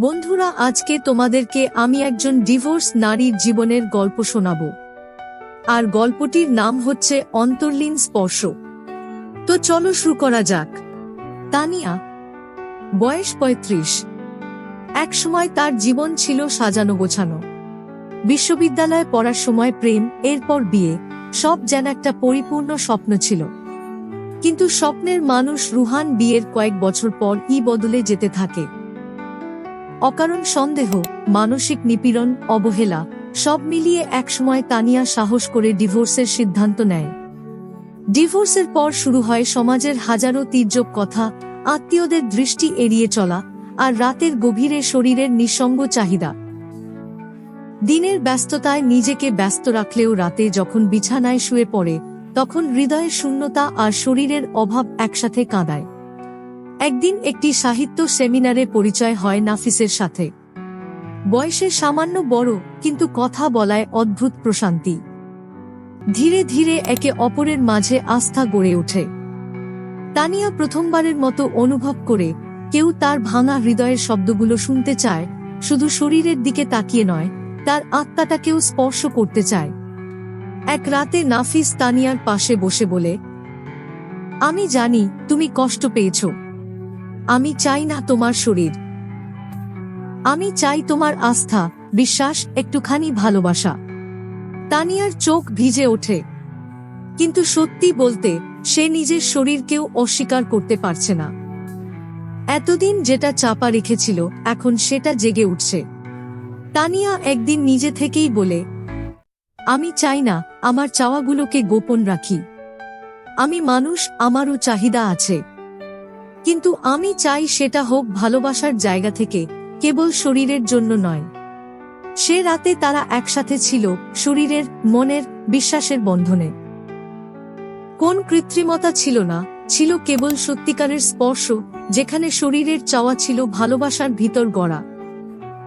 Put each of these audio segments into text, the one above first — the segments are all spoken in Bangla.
বন্ধুরা, আজকে তোমাদেরকে আমি একজন ডিভোর্স নারীর জীবনের গল্প শোনাব। আর গল্পটির নাম হচ্ছে অন্তর্লীন স্পর্শ। তো চলো শুরু করা যাক। তানিয়া, বয়স পঁয়ত্রিশ। একসময় তার জীবন ছিল সাজানো গোছানো। বিশ্ববিদ্যালয়ে পড়ার সময় প্রেম, এরপর বিয়ে, সব যেন একটা পরিপূর্ণ স্বপ্ন ছিল। কিন্তু স্বপ্নের মানুষ রুহান বিয়ের কয়েক বছর পর ই বদলে যেতে থাকে। অকারণ সন্দেহ, মানসিক নিপীড়ন, অবহেলা, সব মিলিয়ে একসময় তানিয়া সাহস করে ডিভোর্সের সিদ্ধান্ত নেয়। ডিভোর্সের পর শুরু হয় সমাজের হাজারো তীর্যক কথা, আত্মীয়দের দৃষ্টি এড়িয়ে চলা, আর রাতের গভীরে শরীরের নিঃসঙ্গ চাহিদা। দিনের ব্যস্ততায় নিজেকে ব্যস্ত রাখলেও রাতে যখন বিছানায় শুয়ে পড়ে, তখন হৃদয়ের শূন্যতা আর শরীরের অভাব একসাথে কাঁদায়। একদিন একটি সাহিত্য সেমিনারে পরিচয় হয় নাফিসের সাথে। বয়সে সামান্য বড়, কিন্তু কথা বলায় অদ্ভুত প্রশান্তি। ধীরে ধীরে একে অপরের মাঝে আস্থা গড়ে ওঠে। তানিয়া প্রথমবারের মতো অনুভব করে, কেউ তার ভাঙা হৃদয়ের শব্দগুলো শুনতে চায়, শুধু শরীরের দিকে তাকিয়ে নয়, তার আত্মাটাকেও স্পর্শ করতে চায়। এক রাতে নাফিস তানিয়ার পাশে বসে বলে, আমি জানি, তুমি কষ্ট পেয়েছ। আমি চাই না তোমার শরীর। আমি চাই তোমার আস্থা, বিশ্বাস, একটুখানি ভালোবাসা। তানিয়ার চোখ ভিজে ওঠে। কিন্তু সত্যি বলতে, সে নিজের শরীরকেও অস্বীকার করতে পারছে না। এতদিন যেটা চাপা রেখেছিল, এখন সেটা জেগে উঠছে। তানিয়া একদিন নিজে থেকেই বলে, আমি চাই না, আমার চাওয়াগুলোকে গোপন রাখি। আমি মানুষ, আমারও চাহিদা আছে। কিন্তু আমি চাই সেটা হোক ভালোবাসার জায়গা থেকে, কেবল শরীরের জন্য নয়। সে রাতে তারা একসাথে ছিল, শরীরের, মনের, বিশ্বাসের বন্ধনে। কোন কৃত্রিমতা ছিল না, ছিল কেবল সত্যিকারের স্পর্শ, যেখানে শরীরের চাওয়া ছিল ভালোবাসার ভিতর গড়া।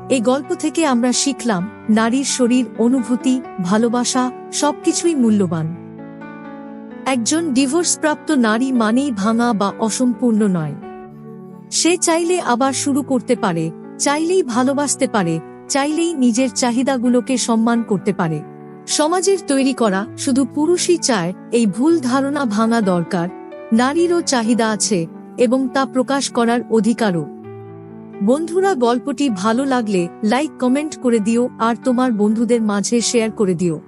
এই গল্প থেকে আমরা শিখলাম, নারীর শরীর, অনুভূতি, ভালোবাসা, সবকিছুই মূল্যবান। একজন ডিভোর্সপ্রাপ্ত নারী মানেই ভাঙা বা অসম্পূর্ণ নয়। সে চাইলে আবার শুরু করতে পারে, চাইলেই ভালোবাসতে পারে, চাইলেই নিজের চাহিদাগুলোকে সম্মান করতে পারে। সমাজের তৈরি করা শুধু পুরুষই চায়, এই ভুল ধারণা ভাঙা দরকার। নারীরও চাহিদা আছে এবং তা প্রকাশ করার অধিকারও। বন্ধুরা, গল্পটি ভালো লাগলে লাইক, কমেন্ট করে দিও আর তোমার বন্ধুদের মাঝে শেয়ার করে দিও।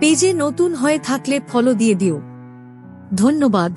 পেজে নতুন হয়ে থাকলে ফলো দিয়ে দিও। ধন্যবাদ।